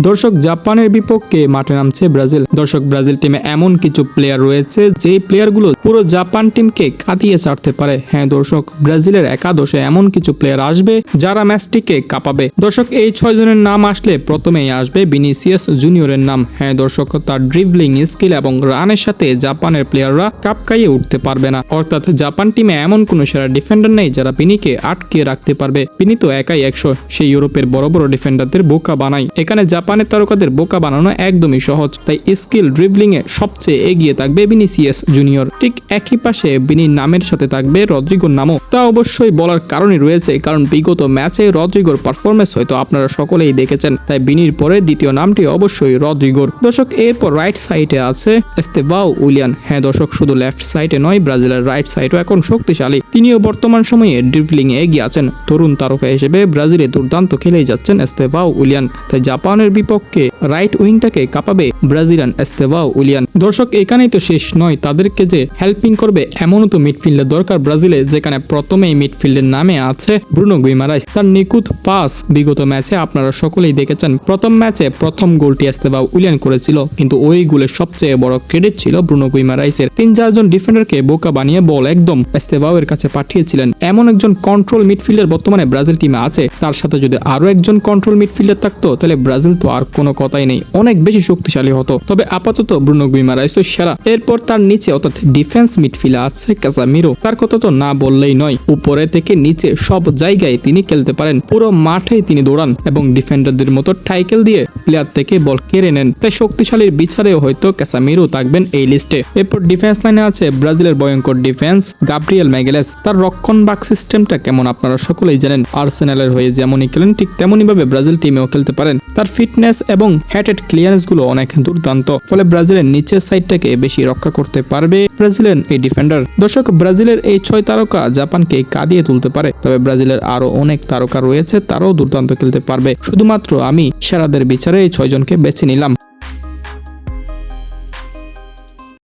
দর্শক, জাপানের বিপক্ষে মাঠে নামছে ব্রাজিল। দর্শক, ব্রাজিল টিমে এমন কিছু প্লেয়ার রয়েছে যে প্লেয়ারগুলো পুরো জাপান টিমকে কাঁদিয়ে ছাড়তে পারে। হ্যাঁ দর্শক, ব্রাজিলের একাদশে এমন কিছু প্লেয়ার আসবে যারা ম্যাচটিকে কাঁপাবে। দর্শক, এই ছয় জনের নাম আসলে প্রথমেই আসবে বিনিসিয়াস জুনিয়রের নাম। হ্যাঁ দর্শক, তার ড্রিবলিং স্কিল এবং রানের সাথে জাপানের প্লেয়াররা কাপ খাইয়ে উঠতে পারবে না। অর্থাৎ জাপান টিমে এমন কোনো সেরা ডিফেন্ডার নেই যারা বিনিকে আটকে রাখতে পারবে। বিনি তো একাই একশো। সেই ইউরোপের বড় বড় ডিফেন্ডারদের বোকা বানায়। এখানে জাপানের তারকাদের বোকা বানানো একদমই সহজ, তাই স্কিল ড্রিবলিং এ সবচেয়ে এগিয়ে থাকবে বিনিসিয়াস জুনিয়র। ঠিক একই পাশে বিনির নামের সাথে থাকবে রদ্রিগোর নামও। তা অবশ্যই বলার কারণই রয়েছে, কারণ বিগত ম্যাচে রদ্রিগোর পারফরমেন্স হয়তো আপনারা সকলেই দেখেছেন, তাই বিনির পরে দ্বিতীয় নামটি অবশ্যই রদ্রিগোর। দর্শক, এরপর রাইট সাইডে আছে এস্তেবাও উলিয়ান হ্যাঁ দর্শক, শুধু লেফট সাইডে নয়, ব্রাজিলের রাইট সাইডও এখন শক্তিশালী। তিনিও বর্তমান সময়ে ড্রিবলিং এ এগিয়ে আছেন। তরুণ তারকা হিসেবে ব্রাজিলে দুর্দান্ত খেলেই যাচ্ছেন এস্তেবাও উলিয়ান তাই জাপানের বিপক্ষে রাইট উইংটাকে কাঁপাবে ব্রাজিলিয়ান এস্তেবাও উলিয়ান। দর্শক, এখানেই তো শেষ নয়। তাদেরকে যে হেল্পিং করবে এমনও তো মিডফিল্ডের দরকার ব্রাজিলে, যেখানে প্রথমেই মিডফিল্ডের নামে আছে ব্রুনো গুইমারাইস তার নিখুঁত পাস বিগত ম্যাচে আপনারা সকলেই দেখেছেন। প্রথম ম্যাচে প্রথম গোলটি এস্তেবাও উলিয়ান করেছিল। কিন্তু ওই গোলের সবচেয়ে বড় ক্রেডিট ছিল ব্রুনো গুইমারাইসের তিন চারজন ডিফেন্ডারকে বোকা বানিয়ে বল একদম এস্তেবাও এর কাছে পাঠিয়েছিলেন। এমন একজন কন্ট্রোল মিডফিল্ডার বর্তমানে ব্রাজিল টিমে আছে। তার সাথে যদি আরও একজন কন্ট্রোল মিডফিল্ডার থাকতো, তাহলে ব্রাজিল তো আর কোনো কথাই নেই। অনেক বেশি শক্তিশালী হতো। তবে আপাতত ব্রুনো গুইমারাইস সেরা। এরপর তার নিচে অর্থাৎ ডিফেন্স মিডফিল্ডে আছে কাজামিরো তার কথা তো না বললেই নয়। উপরে থেকে নিচে সব জায়গায় তিনি খেলতে পারেন। পুরো মাঠেই তিনি দৌড়ান এবং ডিফেন্ডারদের মতো টাইকেল দিয়ে প্লেয়ার থেকে বল কেড়ে নেন। তাই শক্তিশালীর বিচারেও হয়তো ক্যাসামিরো থাকবেন এই লিস্টে। এরপর ডিফেন্স লাইনে আছে ব্রাজিলের ভয়ঙ্কর ডিফেন্স গাব্রিয়েল ম্যাগেলেস তার রক্ষণবাগ সিস্টেমটা কেমন আপনারা সকলেই জানেন। আর্সেনালের হয়ে যেমনই খেলেন, ঠিক তেমনই ভাবে ব্রাজিল টিমেও খেলতে পারেন। তার ফিটনেস এবং হ্যাটেড ক্লিয়ারেন্সগুলো অনেক দুর্দান্ত। ফলে ব্রাজিলের নিচের সাইডটাকে বেশি রক্ষা করতে পারবে ব্রাজিলের এই ডিফেন্ডার দর্শক, ব্রাজিলের এই ছয় তারকা জাপানকে কাঁদিয়ে তুলতে পারে। তবে ব্রাজিলের আরও অনেক তারকা রয়েছে, তারাও দুর্দান্ত খেলতে পারবে। শুধুমাত্র আমি সেরাদের বিচারে এই ছয়জনকে বেছে নিলাম।